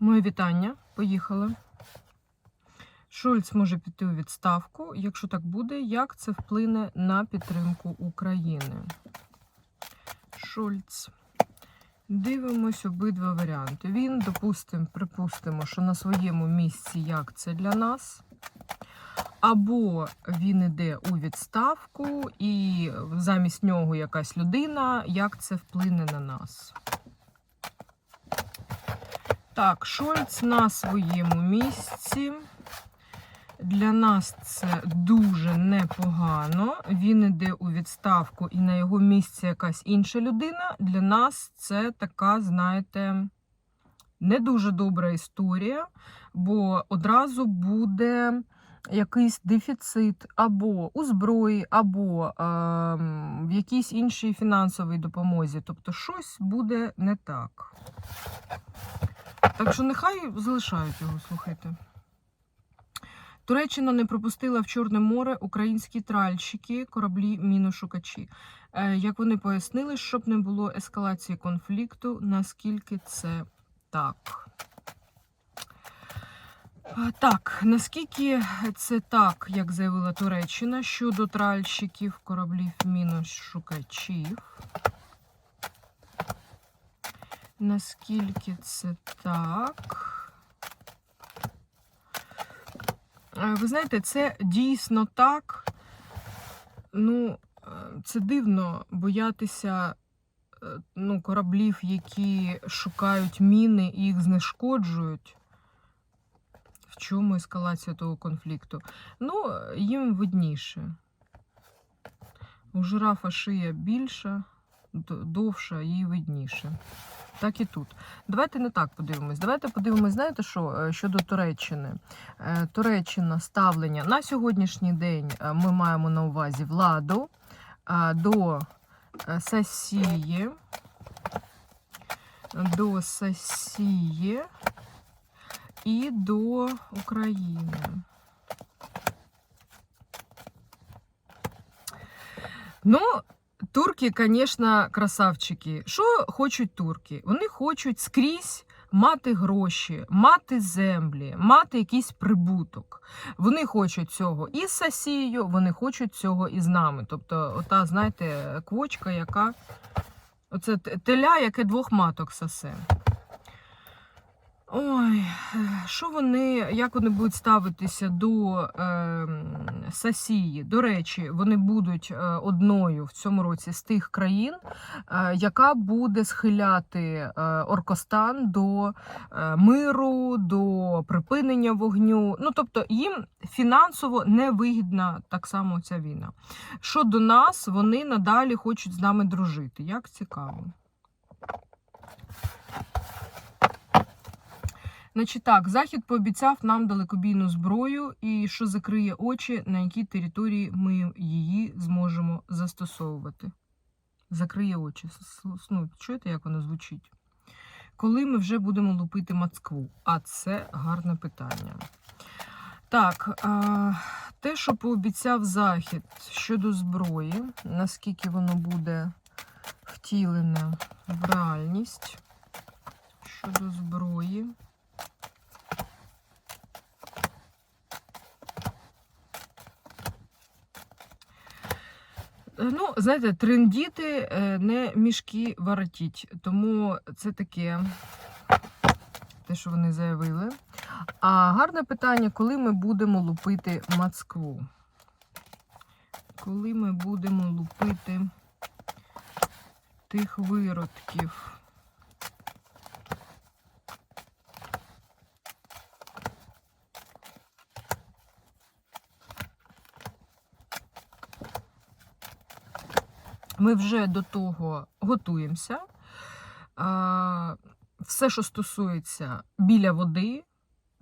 Моє вітання. Поїхали. Шольц може піти у відставку. Якщо так буде, як це вплине на підтримку України? Шольц. Дивимось обидва варіанти. Він, допустимо, припустимо, що на своєму місці як це для нас. Або він іде у відставку, і замість нього якась людина, як це вплине на нас. Так, Шольц на своєму місці. Для нас це дуже непогано. Він іде у відставку, і на його місці якась інша людина. Для нас це така, знаєте, не дуже добра історія, бо одразу буде якийсь дефіцит або у зброї, або е, в якійсь іншій фінансовій допомозі. Тобто щось буде не так. Так що нехай залишають його, слухайте. Туреччина не пропустила в Чорне море українські тральщики, кораблі міношукачі. Е, Як вони пояснили, щоб не було ескалації конфлікту, наскільки це так. Е, Так, наскільки це так, як заявила Туреччина щодо тральщиків, кораблів міношукачів? Наскільки це так? Е, Ви знаєте, це дійсно так. Ну, е, це дивно боятися е, ну, кораблів, які шукають міни і їх знешкоджують. В чому ескалація того конфлікту? Ну, їм видніше. У жирафа шия більша, довша, їй видніше. Так і тут. Давайте не так подивимось. Давайте подивимось, знаєте що е, щодо Туреччини. Е, Туреччина ставлення на сьогоднішній день е, ми маємо на увазі владу до Сесії, до Сесії і до України. Ну, турки, звісно, красавчики. Що хочуть турки? Вони хочуть скрізь мати гроші, мати землі, мати якийсь прибуток. Вони хочуть цього і з Росією, вони хочуть цього і з нами. Тобто, ота, знаєте, квочка, яка. Оце теля, яке двох маток сосе. Ой, що вони, як вони будуть ставитися до е, Сасії? До речі, вони будуть е, одною в цьому році з тих країн, е, яка буде схиляти е, Оркостан до е, миру, до припинення вогню. Ну тобто їм фінансово невигідна так само ця війна. Щодо нас, вони надалі хочуть з нами дружити. Як цікаво. Значить так, Захід пообіцяв нам далекобійну зброю, і що закриє очі, на якій території ми її зможемо застосовувати. Закриє очі. Ну, чуєте, як воно звучить? Коли ми вже будемо лупити Москву? А це гарне питання. Так, те, що пообіцяв Захід щодо зброї, наскільки воно буде втілене в реальність щодо зброї. Ну, знаєте, трендіти е, не мішки воротіть. Тому це таке, те, що вони заявили. А гарне питання, коли ми будемо лупити Москву? Коли ми будемо лупити тих виродків? Ми вже до того готуємося. Все, що стосується біля води,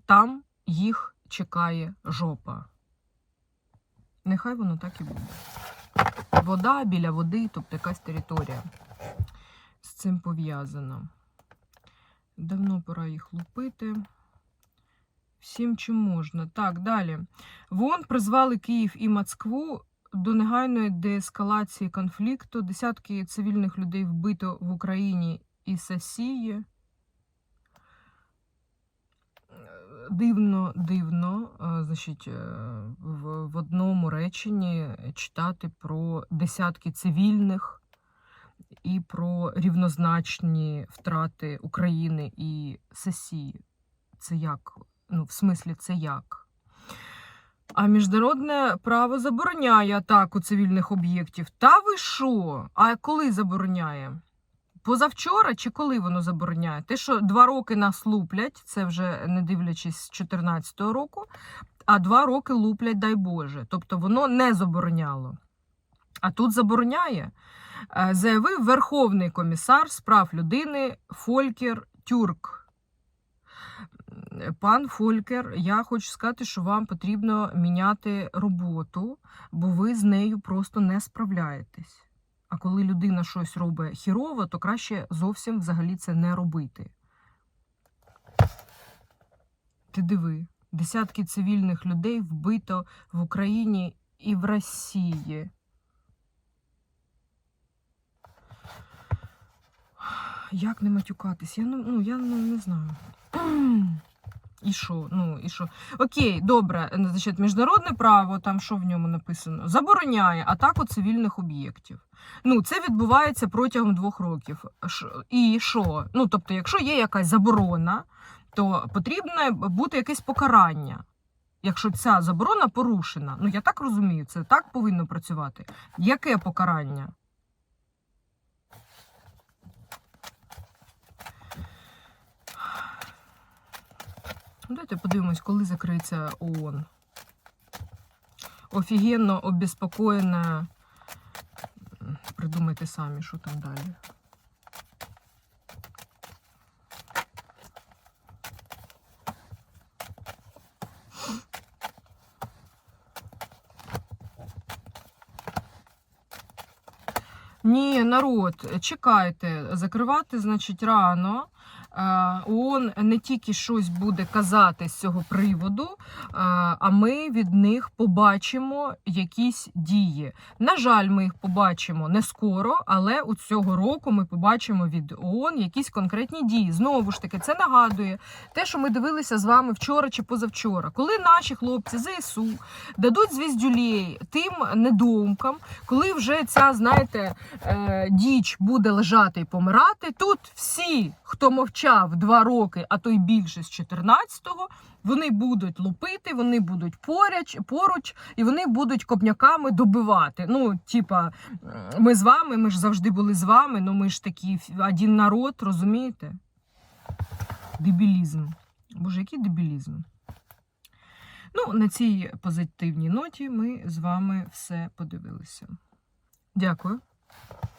там їх чекає жопа. Нехай воно так і буде. Вода біля води, тобто якась територія з цим пов'язана. Давно пора їх лупити. Всім чим можна. Так, далі. ВОН призвали Київ і Москву до негайної деескалації конфлікту. Десятки цивільних людей вбито в Україні і Сасії. дивно, дивно, е, значить, е, в, одному реченні читати про десятки цивільних і про рівнозначні втрати України і сесії. Це як? Ну, в смислі, це як? А міжнародне право забороняє атаку цивільних об'єктів. Та ви що? А коли забороняє? Позавчора чи коли воно забороняє? Те, що два роки нас луплять, це вже не дивлячись з 2014 року, а два роки луплять, дай Боже. Тобто воно не забороняло. А тут забороняє, Е, заявив Верховний комісар з прав людини Фолькер Тюрк. Пан Фолькер, я хочу сказати, що вам потрібно міняти роботу, бо ви з нею просто не справляєтесь. А коли людина щось робить хірово, то краще зовсім взагалі це не робити. Ти диви, десятки цивільних людей вбито в Україні і в Росії. Як не матюкатись? Я ну, я ну, не знаю. І що? Ну, і що? Окей, добре, е, значить, міжнародне право, там що в ньому написано? Забороняє атаку цивільних об'єктів. Ну, це відбувається протягом двох років. І що? Ну, тобто, якщо є якась заборона, то потрібно бути якесь покарання. Якщо ця заборона порушена, ну я так розумію, це так повинно працювати. Яке покарання? Давайте подивимось, коли закриється ООН. Офігенно обеспокоєна. Придумайте самі, що там далі. Ні, народ, чекайте, закривати, значить, рано. Е, ООН не тільки щось буде казати з цього приводу, е, а ми від них побачимо якісь дії. На жаль, ми їх побачимо не скоро, але у цього року ми побачимо від ООН якісь конкретні дії. Знову ж таки, це нагадує те, що ми дивилися з вами вчора чи позавчора, коли наші хлопці ЗСУ дадуть звіздюлей тим недоумкам, коли вже ця, знаєте, е, діч буде лежати і помирати. Тут всі, хто мовчав два роки, а то й більше з 14-го, вони будуть лупити, вони будуть поряч, поруч, і вони будуть копняками добивати. Ну, типа, ми з вами, ми ж завжди були з вами, ну ми ж такі один народ, розумієте? Дебілізм. Боже, який дебілізм. Ну, на цій позитивній ноті ми з вами все подивилися. Дякую.